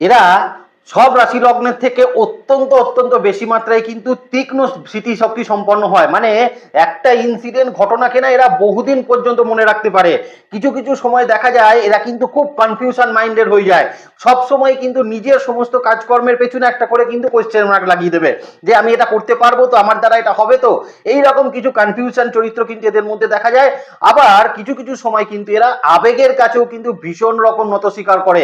এরা সব রাশি লগ্নের থেকে অত্যন্ত অত্যন্ত বেশি মাত্রায় কিন্তু তীক্ষ্ণ স্মৃতিশক্তি সম্পন্ন হয়। মানে একটা ইনসিডেন্ট ঘটনাকে না এরা বহুদিন পর্যন্ত মনে রাখতে পারে। কিছু কিছু সময় দেখা যায় এরা কিন্তু খুব কনফিউশন মাইন্ডেড হয়ে যায়। সব সময় কিন্তু নিজের সমস্ত কাজকর্মের পেছনে একটা করে কিন্তু কোয়েশ্চেন মার্ক লাগিয়ে দেবে। যে আমি এটা করতে পারব তো, আমার দ্বারা এটা হবে তো। এই রকম কিছু কনফিউশন চরিত্র কিন্তু এদের মধ্যে দেখা যায়। আবার কিছু কিছু সময় কিন্তু এরা আবেগের কাছেও কিন্তু ভীষণ রকম নত স্বীকার করে।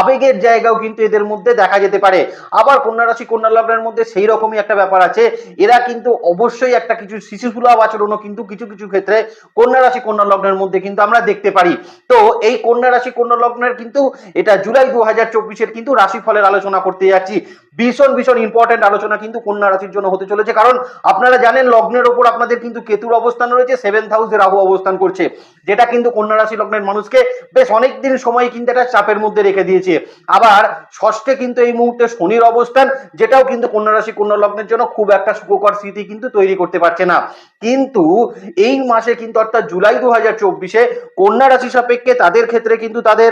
আবেগের জায়গাও কিন্তু এদের মধ্যে দেখা যেতে পারে। আবার কন্যা রাশি কন্যা লগ্নের মধ্যে সেই রকমই একটা ব্যাপার আছে। এরা কিন্তু অবশ্যই একটা কিছু শিশুসুলভ আচরণও কিন্তু কিছু কিছু ক্ষেত্রে কন্যা রাশি, কন্যা লগ্নের মধ্যে কিন্তু আমরা দেখতে পারি। তো এই কন্যা রাশি, কন্যা লগ্নের কিন্তু এটা জুলাই দু হাজার চব্বিশের কিন্তু রাশিফলের আলোচনা করতে যাচ্ছি। ভীষণ ভীষণ ইম্পর্টেন্ট আলোচনা কিন্তু কন্যা রাশির জন্য হতে চলেছে। কারণ আপনারা জানেন লগ্নের ওপর আপনাদের কিন্তু কেতুর অবস্থান রয়েছে সেভেন্থ হাউসে রাহু অবস্থান করছে। যেটা কিন্তু কন্যা রাশি লগ্নের মানুষকে বেশ অনেক দিন সময় কিন্তু একটা চাপের মধ্যে রেখে দিয়েছে। আবার ষষ্ঠে কিন্তু এই মুহূর্তে শনির অবস্থান যেটাও কিন্তু কন্যা রাশি কন্যা লগ্নের জন্য খুব একটা সুখকর স্মৃতি কিন্তু তৈরি করতে পারছে না। কিন্তু এই মাসে কিন্তু অর্থাৎ জুলাই দু হাজার চব্বিশে কন্যা রাশি সাপেক্ষে তাদের ক্ষেত্রে কিন্তু তাদের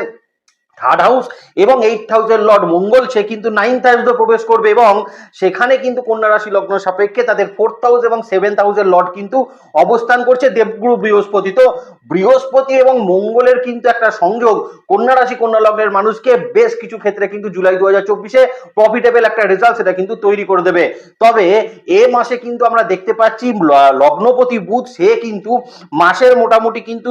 থার্ড হাউস এবং এইট হাউসের লর্ড মঙ্গল, সে কিন্তু নাইন্থ হাউসে প্রবেশ করবে এবং সেখানে কিন্তু কন্যা রাশি লগ্ন সাপেক্ষে তাদের ফোর্থ হাউস এবং সেভেন্থ হাউসের লর্ড কিন্তু অবস্থান করছে দেবগুরু বৃহস্পতি। তো বৃহস্পতি এবং মঙ্গলের কিন্তু একটা সংযোগ, কন্যা রাশি, কন্যা লগ্নের মানুষকে বেশ কিছু ক্ষেত্রে কিন্তু জুলাই দু হাজার চব্বিশে প্রফিটেবল একটা রেজাল্ট সেটা কিন্তু তৈরি করে দেবে। তবে এ মাসে কিন্তু আমরা দেখতে পাচ্ছি লগ্নপতি বুধ, সে কিন্তু মাসের মোটামুটি কিন্তু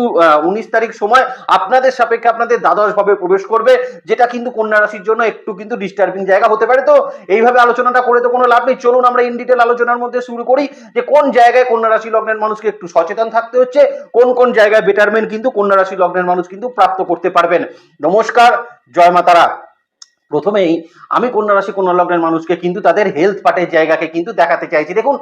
উনিশ তারিখ সময় আপনাদের সাপেক্ষে আপনাদের দ্বাদশ ভাবে প্রবেশ করবে, যেটা কিন্তু কন্যা রাশির জন্য একটু কিন্তু ডিস্টার্বিং জায়গা হতে পারে। তো এইভাবে আলোচনাটা করে তো কোনো লাভ নেই। চলুন আমরা ইন ডিটেল আলোচনার মধ্যে শুরু করি যে কোন জায়গায় কন্যা রাশি লগ্নের মানুষকে একটু সচেতন থাকতে হচ্ছে, কোন কোন জায়গায় বেটারমেন্ট কিন্তু কন্যা রাশি লগ্নের মানুষ কিন্তু প্রাপ্ত করতে পারবেন। নমস্কার, জয় মাতারা। প্রথমেই আমি কন্যা রাশি, কন্যা লগ্নের মানুষকে কিন্তু তাদের হেলথ পার্টের জায়গাকে কিন্তু দেখাতে চাইছি। দেখুন,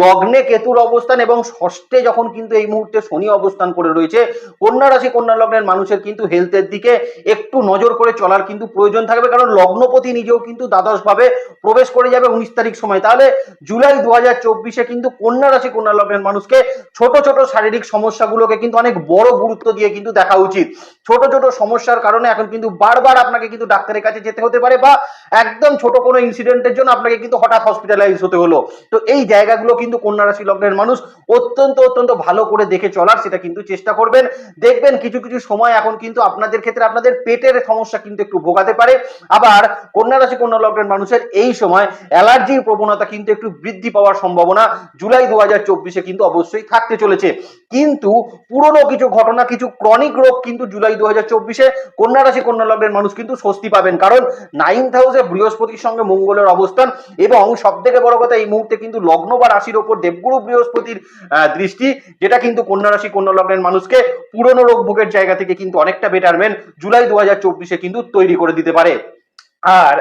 লগ্নে কেতুর অবস্থান এবং ষষ্ঠে যখন কিন্তু এই মুহূর্তে শনি অবস্থান করে রয়েছে, কন্যা রাশি, কন্যা লগ্নের মানুষের কিন্তু হেলথের দিকে একটু নজর করে চলার কিন্তু প্রয়োজন থাকবে। কারণ লগ্নপতি নিজেও কিন্তু দ্বাদশ ভাবে প্রবেশ করে যাবে উনিশ তারিখ সময়। তাহলে জুলাই দু হাজার চব্বিশে কিন্তু কন্যা রাশি, কন্যা লগ্নের মানুষকে ছোট ছোট শারীরিক সমস্যাগুলোকে কিন্তু অনেক বড় গুরুত্ব দিয়ে কিন্তু দেখা উচিত। ছোট ছোট সমস্যার কারণে এখন কিন্তু বারবার আপনাকে কিন্তু ডাক্তারের কাছে যেতে হতে পারে বা একদম ছোট কোনো ইনসিডেন্টের জন্য আপনাকে কিন্তু হঠাৎ হসপিটালাইজ হতে হলো। তো এই জায়গাগুলো কিন্তু কন্যা রাশি লগ্নের মানুষ অত্যন্ত অত্যন্ত ভালো করে দেখে চলার সেটা কিন্তু চেষ্টা করবেন। দেখবেন কিছু কিছু সময় এখন কিন্তু আপনাদের ক্ষেত্রে আপনাদের পেটের সমস্যা কিন্তু একটু ভোগাতে পারে। আবার কন্যা রাশি, কন্যা লগ্নের মানুষের এই সময় অ্যালার্জির প্রবণতা কিন্তু একটু বৃদ্ধি পাওয়ার সম্ভাবনা জুলাই দু হাজার চব্বিশে কিন্তু অবশ্যই থাকতে চলেছে। কিন্তু পুরনো কিছু ঘটনা, কিছু ক্রনিক রোগ কিন্তু জুলাই দু হাজার চব্বিশে কন্যা রাশি, কন্যা লগ্নের মানুষ কিন্তু স্বস্তি পাবেন। কারণ নাইন্থ হাউসে বৃহস্পতির সঙ্গে মঙ্গলের অবস্থান এবং সব থেকে বড় কথা এই মুহূর্তে কিন্তু লগ্ন বা রাশির ওপর দেবগুরু বৃহস্পতির দৃষ্টি, যেটা কিন্তু কন্যা রাশি, কন্যা লগ্নের মানুষকে পুরনো রোগ ভোগের জায়গা থেকে কিন্তু অনেকটা বেটারমেন্ট জুলাই দু হাজার চব্বিশে কিন্তু তৈরি করে দিতে পারে। আর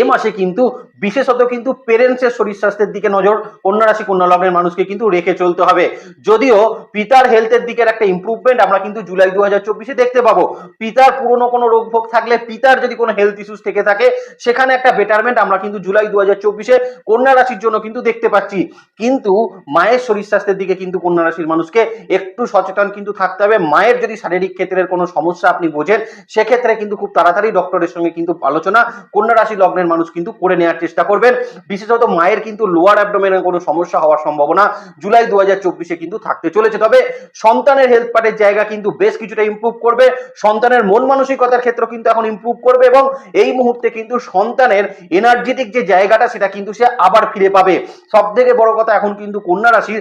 এ মাসে কিন্তু বিশেষত কিন্তু পেরেন্টসের শরীর স্বাস্থ্যের দিকে নজর, কন্যা রাশি, কন্যা লগ্নের মানুষকে কিন্তু রেখে চলতে হবে। যদিও পিতার হেলথের দিকের একটা ইমপ্রুভমেন্ট আমরা কিন্তু জুলাই দু হাজার চব্বিশে দেখতে পাবো। পিতার পুরনো কোনো রোগ ভোগ থাকলে পিতার যদি কোনো হেলথ ইস্যুস থেকে থাকে, সেখানে একটা বেটারমেন্ট আমরা কিন্তু জুলাই দু হাজার চব্বিশে কন্যা রাশির জন্য কিন্তু দেখতে পাচ্ছি। কিন্তু মায়ের শরীর স্বাস্থ্যের দিকে কিন্তু কন্যা রাশির মানুষকে একটু সচেতন কিন্তু থাকতে হবে। মায়ের যদি শারীরিক ক্ষেত্রের কোনো সমস্যা আপনি বোঝেন, সেক্ষেত্রে কিন্তু খুব তাড়াতাড়ি ডক্টরের সঙ্গে কিন্তু আলোচনা কন্যা রাশি লগ্নের মানুষ কিন্তু করে নেওয়ার চেষ্টা করবেন। বিশেষত মায়ের কিন্তু লোয়ার অ্যাবডোমেনের কোনো সমস্যা হওয়ার সম্ভাবনা জুলাই দু হাজার চব্বিশে কিন্তু থাকতে চলেছে। তবে সন্তানের হেলথ পার্টের জায়গা কিন্তু বেশ কিছুটা ইমপ্রুভ করবে। সন্তানের মন মানসিকতার ক্ষেত্র কিন্তু এখন ইমপ্রুভ করবে এবং এই মুহূর্তে কিন্তু সন্তানের এনার্জেটিক যে জায়গাটা সেটা কিন্তু সে আবার ফিরে পাবে। সব থেকে বড় কথা এখন কিন্তু কন্যা রাশির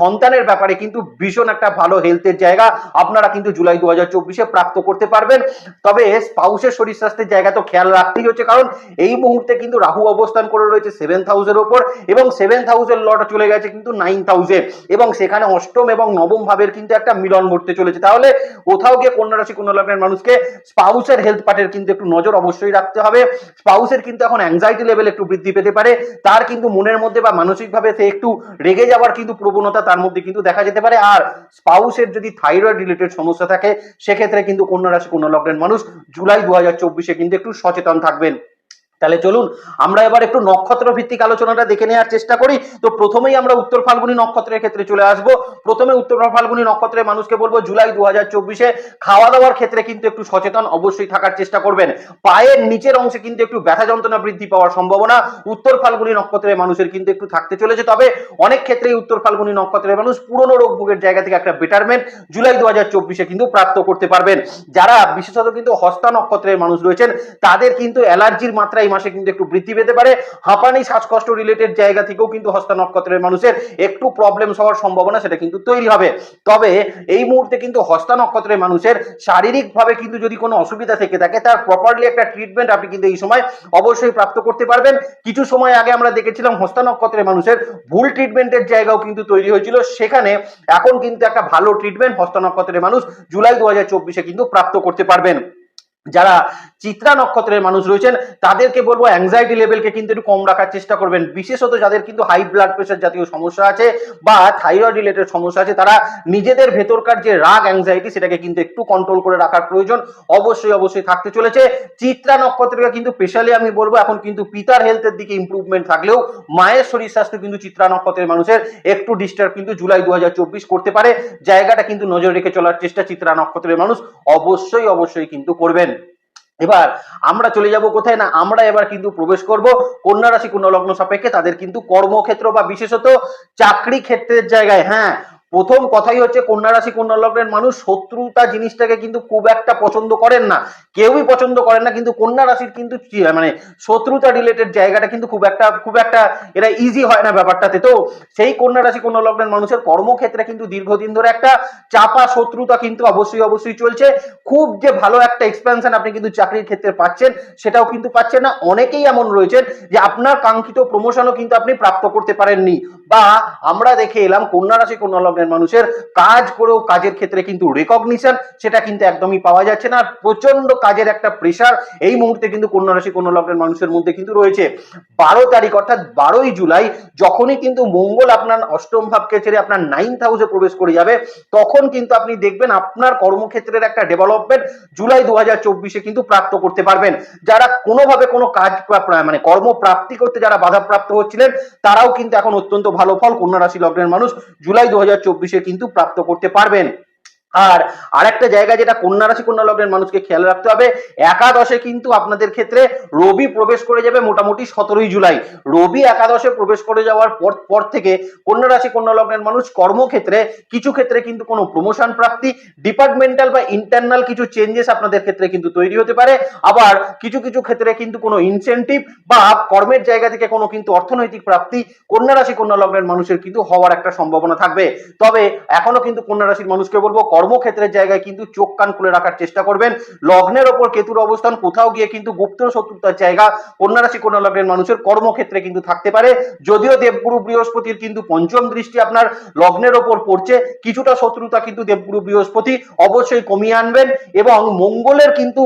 সন্তানের ব্যাপারে কিন্তু ভীষণ একটা ভালো হেলথের জায়গা আপনারা কিন্তু জুলাই দু হাজার চব্বিশে প্রাপ্ত করতে পারবেন। তবে স্পাউসের শরীর স্বাস্থ্যের জায়গা তো খেয়াল রাখতেই হচ্ছে। কারণ এই মুহূর্তে কিন্তু রাহু অবস্থান করে রয়েছে সেভেন্থ হাউসের ওপর এবং সেভেন্থ হাউসের লট চলে গেছে কিন্তু নাইন্থ হাউসে এবং সেখানে অষ্টম এবং নবম ভাবের কিন্তু একটা মিলন ঘটতে চলেছে। তাহলে কোথাও গিয়ে কন্যা রাশি, কন্যা লগ্নের মানুষকে স্পাউসের হেলথ পার্টের কিন্তু একটু নজর অবশ্যই রাখতে হবে। স্পাউসের কিন্তু এখন অ্যাংজাইটি লেভেল একটু বৃদ্ধি পেতে পারে। তার কিন্তু মনের মধ্যে বা মানসিকভাবে সে একটু রেগে যাওয়ার কিন্তু প্রবণতা তার মধ্যে কিন্তু দেখা যেতে পারে। আর স্পাউসের যদি থাইরয়েড রিলেটেড সমস্যা থাকে, সেক্ষেত্রে কিন্তু কন্যা রাশি, কন্যা লগ্নের মানুষ জুলাই দু হাজার চব্বিশে কিন্তু একটু সচেতন থাকবেন তাহলে চলুন, আমরা এবার একটু নক্ষত্র ভিত্তিক আলোচনাটা দেখে নেওয়ার চেষ্টা করি। তো প্রথমেই আমরা উত্তর ফাল্গুনী নক্ষত্রের ক্ষেত্রে চলে আসব। প্রথমে উত্তর ফাল্গুনী নক্ষত্রের মানুষকে বলব, জুলাই দু হাজার চব্বিশে খাওয়া দাওয়ার ক্ষেত্রে কিন্তু একটু সচেতন অবশ্যই থাকার চেষ্টা করবেন। পায়ের নিচের অংশে কিন্তু একটু ব্যথা যন্ত্রণা বৃদ্ধি পাওয়ার সম্ভাবনা উত্তর ফাল্গুনী নক্ষত্রের মানুষের কিন্তু একটু থাকতে চলেছে। তবে অনেক ক্ষেত্রেই উত্তর ফাল্গুনী নক্ষত্রের মানুষ পুরনো রোগ ভোগের জায়গা থেকে একটা বেটারমেন্ট জুলাই দু হাজার চব্বিশে কিন্তু প্রাপ্ত করতে পারবেন। যারা বিশেষত কিন্তু হস্তা নক্ষত্রের মানুষ রয়েছেন, তাদের কিন্তু অ্যালার্জির মাত্রা এই মাসে কিন্তু একটু বৃদ্ধি পেতে পারে। হাঁপানি, শ্বাসকষ্ট রিলেটেড জায়গা থেকেও কিন্তু হস্তা নক্ষত্রের মানুষের একটু প্রবলেম হওয়ার সম্ভাবনা সেটা কিন্তু তৈরি হবে। তবে এই মুহূর্তে কিন্তু হস্তা নক্ষত্রের মানুষের শারীরিকভাবে কিন্তু যদি কোনো অসুবিধা থেকে থাকে, তার প্রপারলি একটা ট্রিটমেন্ট আপনি কিন্তু এই সময় অবশ্যই প্রাপ্ত করতে পারবেন। কিছু সময় আগে আমরা দেখেছিলাম হস্তা নক্ষত্রের মানুষের ভুল ট্রিটমেন্টের জায়গাও কিন্তু তৈরি হয়েছিল। সেখানে এখন কিন্তু একটা ভালো ট্রিটমেন্ট হস্তা নক্ষত্রের মানুষ জুলাই দু হাজার কিন্তু প্রাপ্ত করতে পারবেন। যারা চিত্রা নক্ষত্রের মানুষ রয়েছেন, তাদেরকে বলব অ্যাংজাইটি লেভেলকে কিন্তু একটু কম রাখার চেষ্টা করবেন। বিশেষত যাদের কিন্তু হাই ব্লাড প্রেশার জাতীয় সমস্যা আছে বা থাইরয়েড রিলেটেড সমস্যা আছে, তারা নিজেদের ভেতরকার যে রাগ অ্যাংজাইটি সেটাকে কিন্তু একটু কন্ট্রোল করে রাখার প্রয়োজন অবশ্যই অবশ্যই থাকতে চলেছে। চিত্রা নক্ষত্রকে কিন্তু স্পেশালি আমি বলব, এখন কিন্তু পিতার হেলথের দিকে ইমপ্রুভমেন্ট থাকলেও মায়ের শরীর স্বাস্থ্য কিন্তু চিত্রা নক্ষত্রের মানুষের একটু ডিস্টার্ব কিন্তু জুলাই দু হাজার চব্বিশ করতে পারে। জায়গাটা কিন্তু নজর রেখে চলার চেষ্টা চিত্রা নক্ষত্রের মানুষ অবশ্যই অবশ্যই কিন্তু করবেন। এবার আমরা চলে যাব কোথায় না, আমরা এবার কিন্তু প্রবেশ করব কন্যা রাশি কন্যা লগ্ন সাপেক্ষে, তাদের কিন্তু কর্মক্ষেত্র বা বিশেষত চাকরি ক্ষেত্রের জায়গায়। হ্যাঁ প্রথম কথাই হচ্ছে কন্যা রাশি, কন্যা লগ্নের মানুষ শত্রুতা জিনিসটাকে কিন্তু খুব একটা পছন্দ করেন না। কেউই পছন্দ করেন না, কিন্তু কন্যা রাশির কিন্তু মানে শত্রুতা রিলেটেড জায়গাটা কিন্তু খুব একটা খুব একটা এটা ইজি হয় না ব্যাপারটাতে। তো সেই কন্যা রাশি, কন্যা লগ্নের মানুষের কর্মক্ষেত্রে কিন্তু দীর্ঘদিন ধরে একটা চাপা শত্রুতা কিন্তু অবশ্যই অবশ্যই চলছে। খুব যে ভালো একটা এক্সপেনশন আপনি কিন্তু চাকরির ক্ষেত্রে পাচ্ছেন, সেটাও কিন্তু পাচ্ছেন না। অনেকেই এমন রয়েছেন যে আপনার কাঙ্ক্ষিত প্রমোশনও কিন্তু আপনি প্রাপ্ত করতে পারেননি। বা আমরা দেখে এলাম কন্যা রাশি, কন্যা লগ্নের মানুষের কাজ করেও কাজের ক্ষেত্রে কিন্তু রেকগনিশন সেটা কিন্তু একদমই পাওয়া যাচ্ছে না। প্রচণ্ড কাজের একটা প্রেশার এই মুহূর্তে কিন্তু কন্যা রাশি, কন্যা লগ্নের মানুষের মধ্যে কিন্তু রয়েছে। বারো তারিখ অর্থাৎ বারোই জুলাই যখনই কিন্তু মঙ্গল আপনার অষ্টম ভাবকে ছেড়ে আপনার নাইন্থ হাউসে প্রবেশ করে যাবে, তখন কিন্তু আপনি দেখবেন আপনার কর্মক্ষেত্রের একটা ডেভেলপমেন্ট জুলাই দু হাজার চব্বিশে কিন্তু প্রাপ্ত করতে পারবেন। যারা কোনোভাবে কোনো কাজ মানে কর্মপ্রাপ্তি করতে যারা বাধাপ্রাপ্ত হচ্ছিলেন, তারাও কিন্তু এখন অত্যন্ত ভালো ফল কন্যা রাশি লগ্নের মানুষ জুলাই দু হাজার কিন্তু প্রাপ্ত করতে পারবেন। আর আরেকটা জায়গা যেটা কন্যা রাশি, কন্যা লগ্নের মানুষকে খেয়াল রাখতে হবে, একাদশে কিন্তু আপনাদের ক্ষেত্রে রবি প্রবেশ করে যাবে মোটামুটি সতেরোই জুলাই। রবি একাদশে প্রবেশ করে যাওয়ার পর পর থেকে কন্যা রাশি, কন্যা লগ্নের মানুষ কর্মক্ষেত্রে কিছু ক্ষেত্রে কিন্তু কোনো প্রমোশন প্রাপ্তি ডিপার্টমেন্টাল বা ইন্টারনাল কিছু চেঞ্জেস আপনাদের ক্ষেত্রে কিন্তু তৈরি হতে পারে। আবার কিছু কিছু ক্ষেত্রে কিন্তু কোনো ইনসেনটিভ বা কর্মের জায়গা থেকে কোনো কিন্তু অর্থনৈতিক প্রাপ্তি কন্যা রাশি, কন্যা লগ্নের মানুষের কিন্তু হওয়ার একটা সম্ভাবনা থাকবে। তবে এখনও কিন্তু কন্যা রাশির মানুষকে বলব কর্মক্ষেত্রের জায়গায় কিন্তু চোখ কান খুলে রাখার চেষ্টা করবেন। লগ্নের ওপর কেতুর অবস্থান, কোথাও গিয়ে কিন্তু গুপ্ত শত্রুতার জায়গা কন্যা রাশি কন্যা লগ্নের মানুষের কর্মক্ষেত্রে কিন্তু থাকতে পারে। যদিও দেবগুরু বৃহস্পতির কিন্তু পঞ্চম দৃষ্টি আপনার লগ্নের ওপর পড়ছে, কিছুটা শত্রুতা কিন্তু দেবগুরু বৃহস্পতি অবশ্যই কমিয়ে আনবেন এবং মঙ্গলের কিন্তু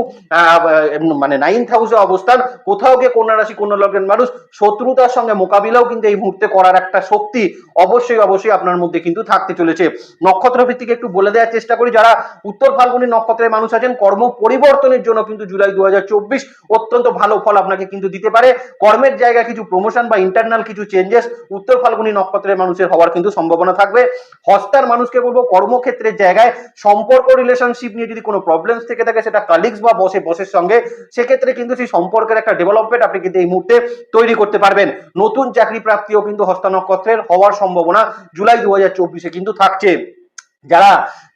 মানে নাইন্থ হাউসে অবস্থান, কোথাও গিয়ে কন্যা রাশি কন্যা লগ্নের মানুষ শত্রুতার সঙ্গে মোকাবিলাও কিন্তু এই মুহূর্তে করার একটা শক্তি অবশ্যই অবশ্যই আপনার মধ্যে কিন্তু থাকতে চলেছে। নক্ষত্র ভিত্তিকে একটু বলে চেষ্টা করি যারা উত্তর ফাল্গুনী নক্ষত্রের মানুষ আছেন, কর্ম পরিবর্তনের জন্য কিন্তু জুলাই দুহাজার চব্বিশ অত্যন্ত ভালো ফল আপনাকে কিন্তু দিতে পারে। কর্মের জায়গায় কিছু প্রমোশন বা ইন্টারনাল কিছু চেঞ্জেস উত্তর ফাল্গুনী নক্ষত্রের মানুষের হওয়ার কিন্তু সম্ভাবনা থাকবে। হস্তার মানুষকে বলব, কর্মক্ষেত্রের জায়গায় সম্পর্ক রিলেশনশিপ নিয়ে যদি কোনো প্রবলেমস থেকে থাকে, সেটা কালিগস বা বসে, বসের সঙ্গে, সেক্ষেত্রে কিন্তু সেই সম্পর্কের একটা ডেভেলপমেন্ট আপনি কিন্তু এই মুহূর্তে তৈরি করতে পারবেন। নতুন চাকরি প্রাপ্তিও কিন্তু হস্তা নক্ষত্রের হওয়ার সম্ভাবনা জুলাই দু কিন্তু থাকছে। যারা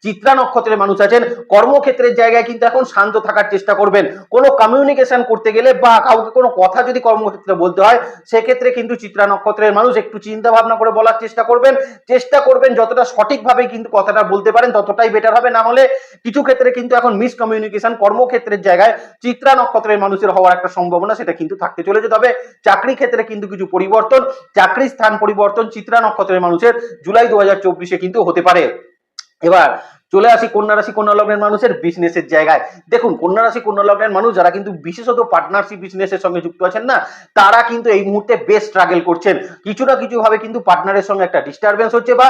চিত্রা নক্ষত্রের মানুষ আছেন, কর্মক্ষেত্রের জায়গায় কিন্তু এখন শান্ত থাকার চেষ্টা করবেন। কোনো কমিউনিকেশন করতে গেলে বা কাউকে কোনো কথা যদি কর্মক্ষেত্রে বলতে হয়, সেক্ষেত্রে কিন্তু চিত্রা নক্ষত্রের মানুষ একটু চিন্তা ভাবনা করে বলার চেষ্টা করবেন। চেষ্টা করবেন যতটা সঠিকভাবে কিন্তু কথাটা বলতে পারেন, ততটাই বেটার হবে। না হলে কিছু ক্ষেত্রে কিন্তু এখন মিস কমিউনিকেশন কর্মক্ষেত্রের জায়গায় চিত্রা নক্ষত্রের মানুষের হওয়ার একটা সম্ভাবনা সেটা কিন্তু থাকতে চলেছে। তবে চাকরি ক্ষেত্রে কিন্তু কিছু পরিবর্তন, চাকরির স্থান পরিবর্তন চিত্রা নক্ষত্রের মানুষের জুলাই দু কিন্তু হতে পারে। এবার চলে আসি কন্যা রাশি, কন্যা লগ্নের মানুষের বিজনেসের জায়গায়। দেখুন, কন্যা রাশি, কন্যা লগ্নের মানুষ যারা কিন্তু বিশেষত পার্টনারশিপ বিজনেসের সঙ্গে যুক্ত আছেন না, তারা কিন্তু এই মুহূর্তে বেশ স্ট্রাগল করছেন। কিছু না কিছু ভাবে কিন্তু পার্টনারের সঙ্গে একটা ডিস্টারবেন্স হচ্ছে বা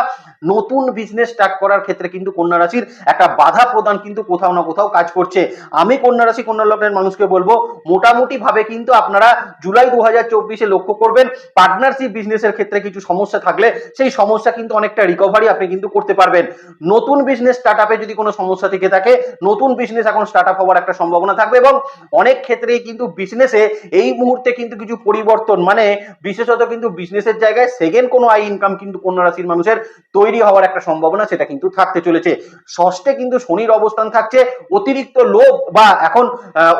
নতুন বিজনেস স্টার্ট করার ক্ষেত্রে কিন্তু কন্যা রাশির একটা বাধা প্রদান কিন্তু কোথাও না কোথাও কাজ করছে। আমি কন্যা রাশি, কন্যা লগ্নের মানুষকে বলব, মোটামুটি ভাবে কিন্তু আপনারা জুলাই দু হাজার চব্বিশে লক্ষ্য করবেন পার্টনারশিপ বিজনেসের ক্ষেত্রে কিছু সমস্যা থাকলে সেই সমস্যা কিন্তু অনেকটা রিকভারি আপনি কিন্তু করতে পারবেন। নতুন বিজনেস স্টার্ট যদি কোনো সমস্যা থেকে থাকে, নতুন বিজনেস এখন স্টার্ট আপ হওয়ার একটা সম্ভাবনা থাকবে এবং অনেক ক্ষেত্রেই কিন্তু বিজনেসে এই মুহূর্তে কিন্তু কিছু পরিবর্তন মানে বিশেষত কিন্তু বিজনেসের জায়গায় সেকেন্ড কোনো আই ইনকাম কিন্তু কন্যা রাশির মানুষের তৈরি হওয়ার একটা সম্ভাবনা সেটা কিন্তু থাকতে চলেছে। ষষ্ঠে কিন্তু শনির অবস্থান থাকছে, অতিরিক্ত লোভ বা এখন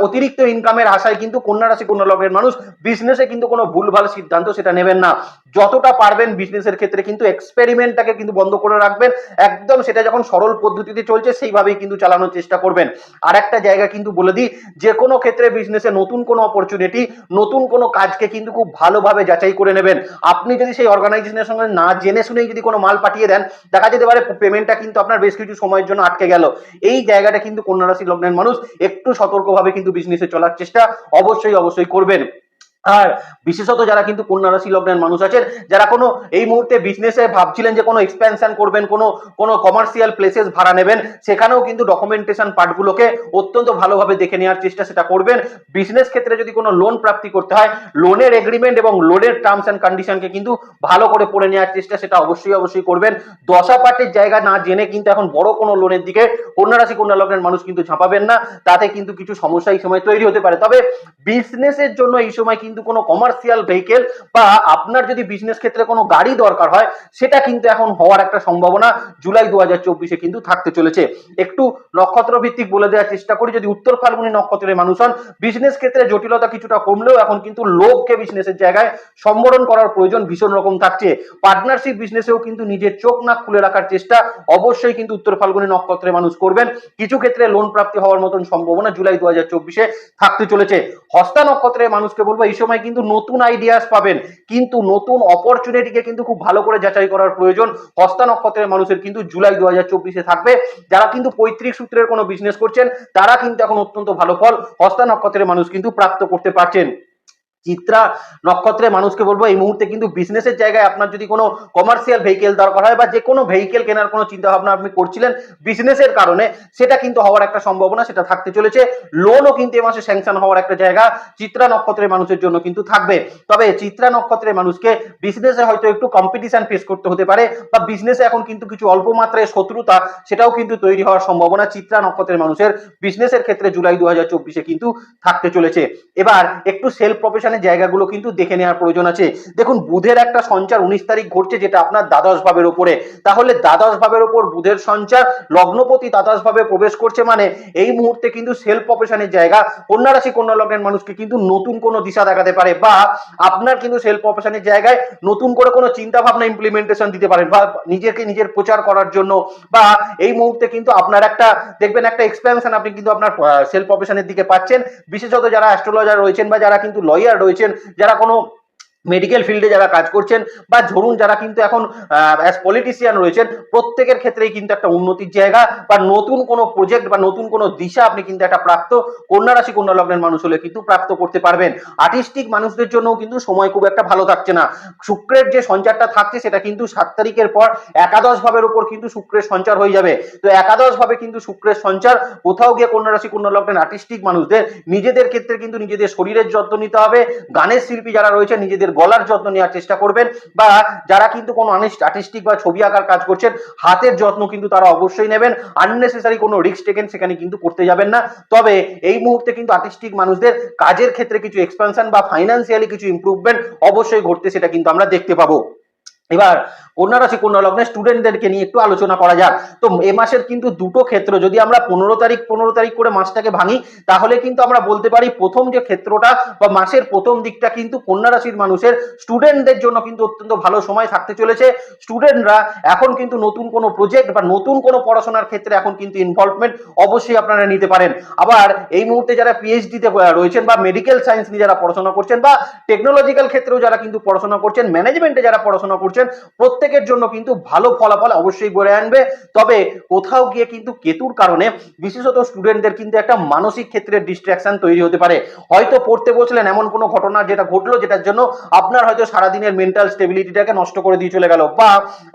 অতিরিক্ত ইনকামের আশায় কিন্তু কন্যা রাশি, কন্যা লগ্নের মানুষ বিজনেসে কিন্তু কোনো ভুলভাল সিদ্ধান্ত সেটা নেবেন না। যতটা পারবেন বিজনেসের ক্ষেত্রে কিন্তু এক্সপেরিমেন্টটাকে কিন্তু বন্ধ করে রাখবেন। একদম সেটা যখন সরল পদ্ধতিতে চলছে, সেইভাবেই কিন্তু চালানোর চেষ্টা করবেন। আর একটা জায়গা কিন্তু বলে দিই, যে কোনো ক্ষেত্রে বিজনেসে নতুন কোনো অপরচুনিটি নতুন কোনো কাজকে কিন্তু খুব ভালোভাবে যাচাই করে নেবেন। আপনি যদি সেই অর্গানাইজেশনের সঙ্গে না জেনে শুনেই যদি কোনো মাল পাঠিয়ে দেন, দেখা যেতে পারে পেমেন্টটা কিন্তু আপনার বেশ কিছু সময়ের জন্য আটকে গেল। এই জায়গাটা কিন্তু কন্যা রাশি লগ্নের মানুষ একটু সতর্কভাবে কিন্তু বিজনেসে চলার চেষ্টা অবশ্যই অবশ্যই করবেন। আর বিশেষত যারা কিন্তু কন্যা রাশি লগ্নের মানুষ আছেন, যারা কোনো এই মুহূর্তে বিজনেসে ভাবছিলেন যে কোনো এক্সপ্যানশন করবেন, কোনো কোনো কমার্শিয়াল প্লেসেস ভাড়া নেবেন, সেখানেও কিন্তু ডকুমেন্টেশন পার্টগুলোকে অত্যন্ত ভালোভাবে দেখে নেওয়ার চেষ্টা সেটা করবেন। বিজনেস ক্ষেত্রে যদি কোনো লোন প্রাপ্তি করতে হয় লোনের এগ্রিমেন্ট এবং লোনের টার্মস অ্যান্ড কন্ডিশনকে কিন্তু ভালো করে পড়ে নেওয়ার চেষ্টা সেটা অবশ্যই অবশ্যই করবেন। দশা পার্টির জায়গা না জেনে কিন্তু এখন বড় কোনো লোনের দিকে কন্যা রাশি কন্যা লগ্নের মানুষ কিন্তু ঝাঁপাবেন না, তাতে কিন্তু কিছু সমস্যা এই সময় তৈরি হতে পারে। তবে বিজনেসের জন্য এই সময় কিন্তু কোনো কমার্শিয়াল ভেহিকেল বা আপনার যদি বিজনেস ক্ষেত্রে কোনো গাড়ি দরকার হয়, সেটা কিন্তু এখন হওয়ার একটা সম্ভাবনা জুলাই দু হাজার চব্বিশে কিন্তু থাকতে চলেছে। একটু নক্ষত্র ভিত্তিক বলে দেওয়ার চেষ্টা করি, যদি উত্তর ফাল্গুনি নক্ষত্রের মানুষ হন বিজনেস ক্ষেত্রে জটিলতা কিছুটা কমলেও এখন কিন্তু লোককে বিজনেসের জায়গায় সম্বোধন করার প্রয়োজন ভীষণ রকম থাকছে। পার্টনারশিপ বিজনেসেও কিন্তু নিজের চোখ নাক খুলে রাখার চেষ্টা অবশ্যই কিন্তু উত্তর ফাল্গুনি নক্ষত্রের মানুষ করবেন। কিছু ক্ষেত্রে লোন প্রাপ্তি হওয়ার মতন সম্ভাবনা জুলাই দু হাজার চব্বিশে থাকতে চলেছে। হস্তা নক্ষত্রের মানুষকে বলব এই সময় কিন্তু নতুন আইডিয়াস পাবেন। কিন্তু নতুন অপরচুনিটিকে কিন্তু খুব ভালো করে যাচাই করার প্রয়োজন হস্তা নক্ষত্রের মানুষের। কিন্তু জুলাই দু হাজার চব্বিশে থাকবে। যারা কিন্তু পৈতৃক সূত্রের কোনো বিজনেস করছেন, তারা কিন্তু এখন অত্যন্ত ভালো ফল হস্তা নক্ষত্রের মানুষ কিন্তু প্রাপ্ত করতে পারছেন। চিত্রা নক্ষত্রের মানুষকে বলব, এই মুহূর্তে কিন্তু বিজনেসের জায়গায় আপনার যদি কোনো কমার্শিয়াল ভেহিকেল দরকার হয় বা যে কোনো ভেহিকেল কেনার কোনো চিন্তা ভাবনা আপনি করছিলেন বিজনেসের কারণে, সেটা কিন্তু হওয়ার একটা সম্ভাবনা সেটা থাকতে চলেছে। লোনও কিন্তু এ মাসে স্যাংশন হওয়ার একটা জায়গা চিত্রা নক্ষত্রের মানুষের জন্য কিন্তু থাকবে। তবে চিত্রা নক্ষত্রের মানুষকে বিজনেসে হয়তো একটু কম্পিটিশন ফেস করতে হতে পারে বা বিজনেসে এখন কিন্তু কিছু অল্প মাত্রায় শত্রুতা সেটাও কিন্তু তৈরি হওয়ার সম্ভাবনা চিত্রা নক্ষত্রের মানুষের। বিজনেসের ক্ষেত্রে জুলাই দু কিন্তু থাকতে চলেছে। এবার একটু সেলফ প্রফেশনের জায়গাগুলো কিন্তু দেখে নেওয়ার প্রয়োজন আছে। দেখুন, বুধের একটা সঞ্চার উনিশ তারিখ ঘটছে যেটা আপনার দ্বাদশ ভাবের ওপরে তাহলে দ্বাদশ ভাবের ওপর বুধের সঞ্চার, লগ্নপতি দ্বাদশ ভাবে প্রবেশ করছে মানে এই মুহূর্তে কিন্তু সেলফ প্রফেশনের জায়গা। কন্যা রাশি, কন্যা লগ্নের মানুষকে কিন্তু নতুন কোনো দিশা দেখাতে পারে বা আপনার কিন্তু সেলফ প্রফেশনের জায়গায় নতুন করে কোনো চিন্তা ভাবনা ইমপ্লিমেন্টেশন দিতে পারেন বা নিজেকে নিজের প্রচার করার জন্য বা এই মুহূর্তে কিন্তু আপনার একটা, দেখবেন একটা এক্সপেনশন আপনি কিন্তু আপনার সেলফ প্রফেশনের দিকে পাচ্ছেন। বিশেষত যারা অ্যাস্ট্রোলজার রয়েছেন বা যারা কিন্তু লয়ার রয়েছেন যারা কোনো মেডিকেল ফিল্ডে যারা কাজ করছেন বা ধরুন যারা কিন্তু এখন অ্যাজ পলিটিশিয়ান রয়েছেন, প্রত্যেকের ক্ষেত্রেই কিন্তু একটা উন্নতির জায়গা বা নতুন কোনো প্রজেক্ট বা নতুন কোনো দিশা আপনি কিন্তু একটা প্রাপ্ত কন্যা রাশি, কন্যা লগ্নের মানুষ হলে কিন্তু প্রাপ্ত করতে পারবেন। আর্টিস্টিক মানুষদের জন্যও কিন্তু সময় খুব একটা ভালো থাকছে না। শুক্রের যে সঞ্চারটা থাকছে সেটা কিন্তু সাত তারিখের পর একাদশ ভাবের উপর কিন্তু শুক্রের সঞ্চার হয়ে যাবে। তো একাদশ ভাবে কিন্তু শুক্রের সঞ্চার, কোথাও গিয়ে কন্যা রাশি, কন্যা লগ্নের আর্টিস্টিক মানুষদের নিজেদের ক্ষেত্রে কিন্তু নিজেদের শরীরের যত্ন নিতে হবে। গানের শিল্পী যারা রয়েছে নিজেদের গলার যত্ন নেওয়ার চেষ্টা করবেন বা যারা কিন্তু কোনো আর্টিস্টিক বা ছবি আঁকার কাজ করছেন, হাতের যত্ন কিন্তু তারা অবশ্যই নেবেন। আননেসেসারি কোনো রিস্ক টেকেন সেখানে কিন্তু করতে যাবেন না। তবে এই মুহূর্তে কিন্তু আর্টিস্টিক মানুষদের কাজের ক্ষেত্রে কিছু এক্সপেনশন বা ফাইন্যান্সিয়ালি কিছু ইম্প্রুভমেন্ট অবশ্যই ঘটতে সেটা কিন্তু আমরা দেখতে পাবো। এবার কন্যা রাশি কন্যা লগ্নের স্টুডেন্টদেরকে নিয়ে একটু আলোচনা করা যাক। তো এ মাসের কিন্তু দুটো ক্ষেত্র, যদি আমরা পনেরো তারিখ পনেরো তারিখ করে মাসটাকে ভাঙি, তাহলে কিন্তু আমরা বলতে পারি প্রথম যে ক্ষেত্রটা বা মাসের প্রথম দিকটা কিন্তু কন্যা রাশির মানুষের স্টুডেন্টদের জন্য কিন্তু অত্যন্ত ভালো সময় থাকতে চলেছে। স্টুডেন্টরা এখন কিন্তু নতুন কোনো প্রজেক্ট বা নতুন কোনো পড়াশোনার ক্ষেত্রে এখন কিন্তু ইনভলভমেন্ট অবশ্যই আপনারা নিতে পারেন। আবার এই মুহূর্তে যারা পিএইচডিতে রয়েছেন বা মেডিকেল সায়েন্স নিয়ে যারা পড়াশোনা করছেন বা টেকনোলজিক্যাল ক্ষেত্রেও যারা কিন্তু পড়াশোনা করছেন ম্যানেজমেন্টে যারা পড়াশোনা করছেন করছেন, প্রত্যেকের জন্য কিন্তু ভালো ফলাফল অবশ্যই বয়ে আনবে। তবে কোথাও গিয়ে কিন্তু কেতুর কারণে বিশেষত স্টুডেন্টদের কিন্তু একটা মানসিক ক্ষেত্রে ডিস্ট্রাকশন তৈরি হতে পারে। হয়তো পড়তে বসলেন এমন কোনো ঘটনা যেটা ঘটলো, যেটার জন্য আপনার হয়তো সারাদিনের মেন্টাল স্টেবিলিটিটাকে নষ্ট করে দিয়ে চলে গেল। বা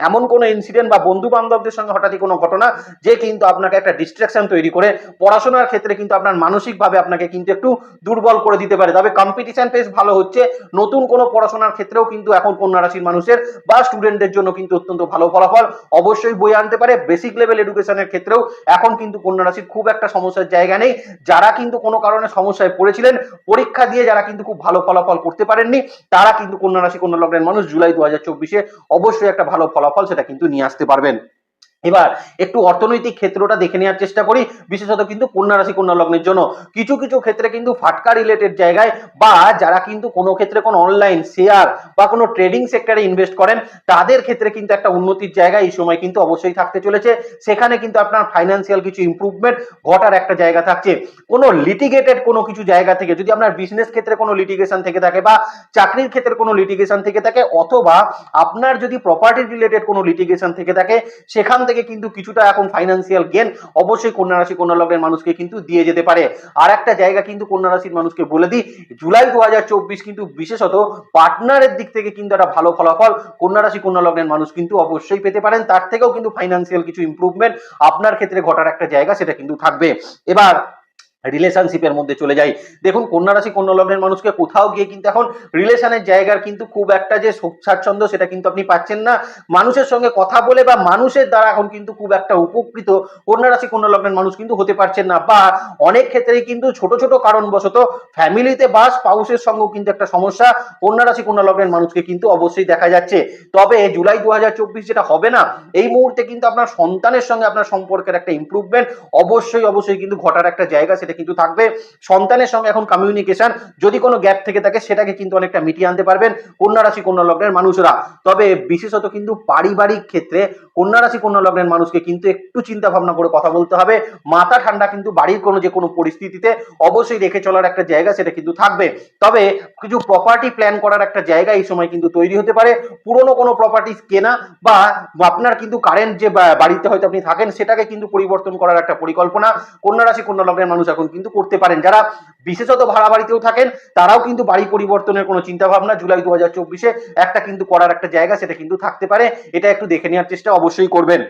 এমন কোনো ইনসিডেন্ট বা বন্ধু বান্ধবদের সঙ্গে হঠাৎই কোনো ঘটনা যে কিন্তু আপনাকে একটা ডিস্ট্রাকশন তৈরি করে, পড়াশোনার ক্ষেত্রে কিন্তু আপনার মানসিকভাবে আপনাকে কিন্তু একটু দুর্বল করে দিতে পারে। তবে কম্পিটিশন বেশ ভালো হচ্ছে। নতুন কোনো পড়াশোনার ক্ষেত্রেও কিন্তু এখন কন্যা রাশির মানুষের বা স্টুডেন্টদের জন্য কিন্তু অত্যন্ত ভালো ফলাফল। অবশ্যই বই আনতে পারে। বেসিক লেভেল এডুকেশনের ক্ষেত্রেও এখন কিন্তু কন্যা রাশির খুব একটা সমস্যার জায়গা নেই। যারা কিন্তু কোনো কারণে সমস্যায় পড়েছিলেন, পরীক্ষা দিয়ে যারা কিন্তু খুব ভালো ফলাফল করতে পারেননি, তারা কিন্তু কন্যা রাশি কন্যা লগ্নের মানুষ জুলাই দু হাজার চব্বিশে অবশ্যই একটা ভালো ফলাফল সেটা কিন্তু নিয়ে আসতে পারবেন। এবার একটু অর্থনৈতিক ক্ষেত্রটা দেখে নেওয়ার চেষ্টা করি, বিশেষত কিন্তু কন্যা রাশি, কন্যা লগ্নের জন্য। কিছু কিছু ক্ষেত্রে কিন্তু ফাটকা রিলেটেড জায়গায় বা যারা কিন্তু কোনো ক্ষেত্রে কোনো অনলাইন শেয়ার বা কোনো ট্রেডিং সেক্টরে ইনভেস্ট করেন, তাদের ক্ষেত্রে কিন্তু একটা উন্নতির জায়গা এই সময় কিন্তু অবশ্যই থাকতে চলেছে। সেখানে কিন্তু আপনার ফাইন্যান্সিয়াল কিছু ইমপ্রুভমেন্ট ঘটার একটা জায়গা থাকছে। কোনো লিটিগেটেড কোনো কিছু জায়গা থেকে, যদি আপনার বিজনেস ক্ষেত্রে কোনো লিটিগেশন থেকে থাকে বা চাকরির ক্ষেত্রে কোনো লিটিগেশন থেকে থাকে, অথবা আপনার যদি প্রপার্টি রিলেটেড কোনো লিটিগেশন থেকে থাকে, সেখান থেকে কিন্তু কিছুটা এখন ফাইন্যান্সিয়াল গেন অবশ্যই কন্যা রাশি, কন্যা লগ্নের মানুষকে কিন্তু দিয়ে যেতে পারে। আর একটা জায়গা কিন্তু কন্যা রাশির মানুষকে বলে দিই, জুলাই দু হাজার চব্বিশ কিন্তু বিশেষত পার্টনারের দিক থেকে কিন্তু একটা ভালো ফলাফল কন্যা রাশি, কন্যা লগ্নের মানুষ কিন্তু অবশ্যই পেতে পারেন। তার থেকেও কিন্তু ফাইন্যান্সিয়াল কিছু ইম্প্রুভমেন্ট আপনার ক্ষেত্রে ঘটার একটা জায়গা সেটা কিন্তু থাকবে। এবার রিলেশনশিপের মধ্যে চলে যাই। দেখুন, কন্যা রাশি, কন্যা লগ্নের মানুষকে কোথাও গিয়ে কিন্তু এখন রিলেশনের জায়গার কিন্তু খুব একটা যে স্বাচ্ছন্দ্য সেটা কিন্তু আপনি পাচ্ছেন না। মানুষের সঙ্গে কথা বলে বা মানুষের দ্বারা এখন কিন্তু খুব একটা উপকৃত কন্যা রাশি, কন্যা লগ্নের মানুষ কিন্তু হতে পারছেন না বা অনেক ক্ষেত্রেই কিন্তু ছোট ছোট কারণবশত ফ্যামিলিতে বা স্পাউসের সঙ্গেও কিন্তু একটা সমস্যা কন্যা রাশি, কন্যা লগ্নের মানুষকে কিন্তু অবশ্যই দেখা যাচ্ছে। তবে জুলাই দু হাজার চব্বিশ যেটা হবে না, এই মুহূর্তে কিন্তু আপনার সন্তানের সঙ্গে আপনার সম্পর্কের একটা ইমপ্রুভমেন্ট অবশ্যই অবশ্যই কিন্তু ঘটার একটা জায়গা কিন্তু থাকবে। সন্তানের সঙ্গে এখন কমিউনিকেশন যদি কোনো গ্যাপ থেকে থাকে, সেটাকে কিন্তু অনেকটা মিটিয়ে আনতে পারবেন। কন্যা রাশি, কন্যা লগ্নের মানুষরা। তবে বিশেষত কিন্তু পারিবারিক ক্ষেত্রে কন্যা রাশি, কন্যা লগ্নের মানুষকে কিন্তু একটু চিন্তা ভাবনা করে কথা বলতে হবে। মাথা ঠান্ডা কিন্তু বাড়ির কোনো যে কোনো পরিস্থিতিতে অবশ্যই রেখে চলার একটা জায়গা সেটা কিন্তু থাকবে। তবে কিছু প্রপার্টি প্ল্যান করার একটা জায়গা এই সময় কিন্তু তৈরি হতে পারে। পুরনো কোনো প্রপার্টি কেনা বা আপনার কিন্তু কারেন্ট যে বাড়িতে হয়তো আপনি থাকেন, সেটাকে কিন্তু পরিবর্তন করার একটা পরিকল্পনা। কন্যা রাশি, কন্যা লগ্নের মানুষ এখন কিন্তু করতে পারেন। যারা বিশেষত ভাড়া বাড়িতেও থাকেন, তারাও কিন্তু বাড়ি পরিবর্তনের কোনো চিন্তা ভাবনা জুলাই দু হাজার চব্বিশে একটা কিন্তু করার একটা জায়গা সেটা কিন্তু থাকতে পারে। এটা একটু দেখে নেওয়ার চেষ্টা অবশ্যই করবেন।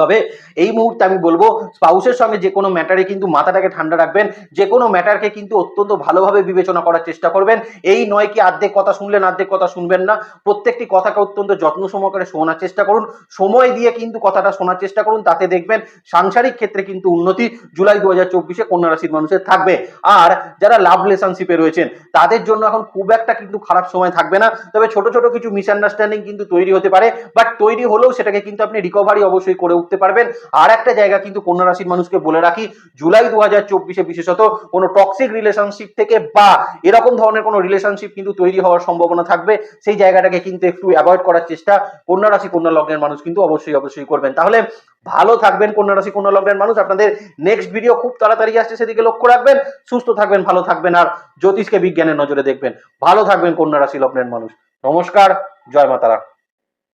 তবে এই মুহূর্তে আমি বলব, স্পাউসের সঙ্গে যে কোনো ম্যাটারে কিন্তু মাথাটাকে ঠান্ডা রাখবেন, যে কোনো ম্যাটারকে কিন্তু অত্যন্ত ভালোভাবে বিবেচনা করার চেষ্টা করবেন। এই নয় কি আর্ধেক কথা শুনলেন আর্ধেক কথা শুনবেন না। প্রত্যেকটি কথাকে অত্যন্ত যত্ন সহকারে শোনার চেষ্টা করুন। সময় দিয়ে কিন্তু কথাটা শোনার চেষ্টা করুন, তাতে দেখবেন সাংসারিক ক্ষেত্রে কিন্তু উন্নতি জুলাই দু হাজার চব্বিশে কন্যা রাশির মানুষের থাকবে। আর যারা লাভ রিলেশনশিপে রয়েছেন, তাদের জন্য এখন খুব একটা কিন্তু খারাপ সময় থাকবে না। তবে ছোট ছোট কিছু মিসআন্ডারস্ট্যান্ডিং কিন্তু তৈরি হতে পারে। বাট তৈরি হলেও সেটাকে কিন্তু আপনি রিকভারি অবশ্যই করে উঠতে পারবেন। আর একটা জায়গা কিন্তু কন্যা রাশির মানুষকে বলে রাখি, জুলাই দু হাজার চব্বিশে বিশেষত কোনো টক্সিক রিলেশনশিপ থেকে বা এরকম ধরনের কোনো রিলেশনশিপ কিন্তু তৈরি হওয়ার সম্ভাবনা থাকবে। সেই জায়গাটাকে কিন্তু একটু অ্যাভয়েড করার চেষ্টা কন্যা রাশি, কন্যা লগ্নের মানুষ কিন্তু অবশ্যই অবশ্যই করবেন। তাহলে ভালো থাকবেন কন্যা রাশি, কন্যা লগ্নের মানুষ। আপনাদের নেক্সট ভিডিও খুব তাড়াতাড়ি আসছে, সেদিকে লক্ষ্য রাখবেন। সুস্থ থাকবেন, ভালো থাকবেন আর জ্যোতিষকে বিজ্ঞানের নজরে দেখবেন। ভালো থাকবেন কন্যা রাশি, লগ্নের মানুষ। নমস্কার, জয় মাতারা।